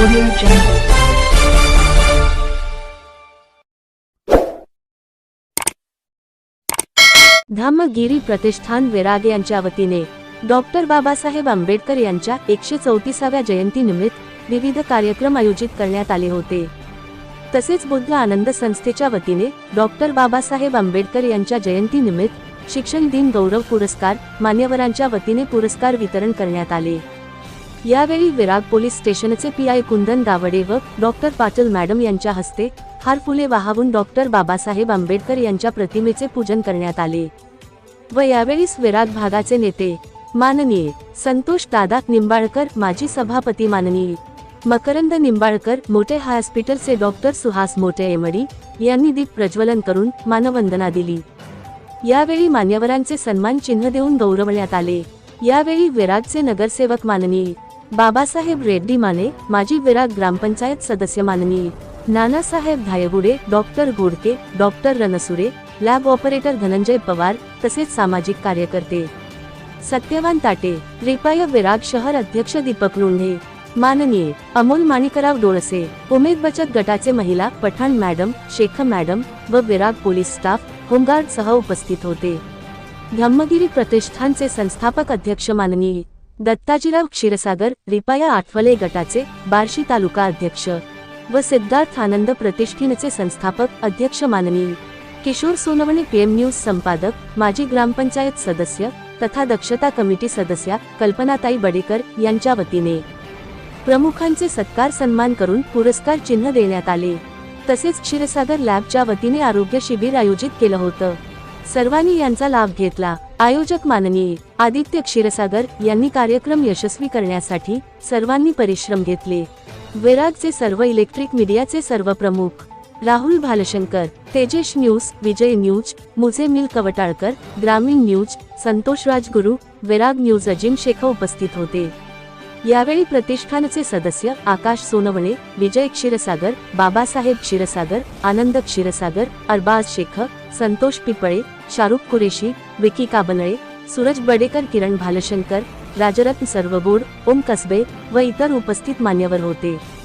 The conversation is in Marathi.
Audio Jungle. धामगिरी प्रतिष्ठान विराग यांच्या वतीने डॉक्टर बाबासाहेब आंबेडकर यांच्या एकशे चौतीसाव्या जयंतीनिमित्त विविध कार्यक्रम आयोजित करण्यात आले होते तसेच बुद्ध आनंद संस्थेच्या वतीने डॉक्टर बाबासाहेब आंबेडकर यांच्या जयंतीनिमित्त शिक्षण दिन गौरव पुरस्कार मान्यवरांच्या वतीने पुरस्कार वितरण करण्यात आले यावेळी विराग पोलीस स्टेशनचे पी आय कुंदन दावडे व डॉक्टर पाटील मॅडम यांच्या हस्ते हार फुले वाहवून डॉक्टर बाबासाहेब आंबेडकर यांच्या प्रतिमेचे पूजन करण्यात आले. व यावेळी विराग भागाचे नेते माननीय संतोष दादा निंबाळकर माजी सभापती माननीय मकरंद निंबाळकर मोठे हॉस्पिटलचे डॉक्टर सुहास मोठे एमडी यांनी दीप प्रज्वलन करून मानवंदना दिली. यावेळी मान्यवरांचे सन्मान चिन्ह देऊन गौरवण्यात आले. यावेळी विरागचे नगरसेवक माननीय बाबासाहेब रेड्डी माने माजी विराग ग्रामपंचायत सदस्य माननीय. Nanasaheb Dhaygude doctor Godke doctor Ransure lab operator Dhananjay Pawar तसेच सामाजिक कार्यकर्ते. सत्यवान ताटे रिपाय विराग शहर अध्यक्ष दीपक लोंढे. माननीय अमोल माणिकराव डोळसे उमेद बचत गटाचे महिला पठाण मॅडम शेख मॅडम व विराग पोलीस स्टाफ होमगार्ड सह उपस्थित होते. धम्मगिरी प्रतिष्ठानचे संस्थापक अध्यक्ष माननीय. दत्ताजीराव क्षीरसागर रिपाया आठवले गटाचे बार्शी तालुका अध्यक्ष व सिद्धार्थ आनंद प्रतिष्ठीनचे संस्थापक अध्यक्ष माननीय. किशोर सोनवणे पीएम न्यूज संपादक माजी ग्रामपंचायत सदस्य तथा दक्षता कमिटी सदस्या कल्पनाताई बडेकर यांच्या वतीने. प्रमुखांचे सत्कार सन्मान करून पुरस्कार चिन्ह देण्यात आले. तसेच क्षीरसागर लॅबच्या वतीने आरोग्य शिबिर आयोजित केलं होतं. सर्वांनी यांचा लाभ घेतला. आयोजक माननीय आदित्य क्षीरसागर यांनी कार्यक्रम यशस्वी करण्यासाठी सर्वांनी परिश्रम घेतले. विरागचे सर्व इलेक्ट्रिक मीडियाचे सर्व प्रमुख राहुल भालशंकर तेजेश न्यूज विजय न्यूज मुझे मिल कवटाळकर ग्रामीण न्यूज संतोष राजगुरू विराग न्यूज अजिम शेख उपस्थित होते. यावेळी प्रतिष्ठानचे सदस्य आकाश सोनवणे विजय क्षीरसागर बाबासाहेब क्षीरसागर आनंद क्षीरसागर अरबाज शेख संतोष पिपळे शाहरुख कुरेशी विकी काबनळे सूरज बडेकर किरण भालशंकर राजरत्न सर्वबोड ओम कसबे व इतर उपस्थित मान्यवर होते.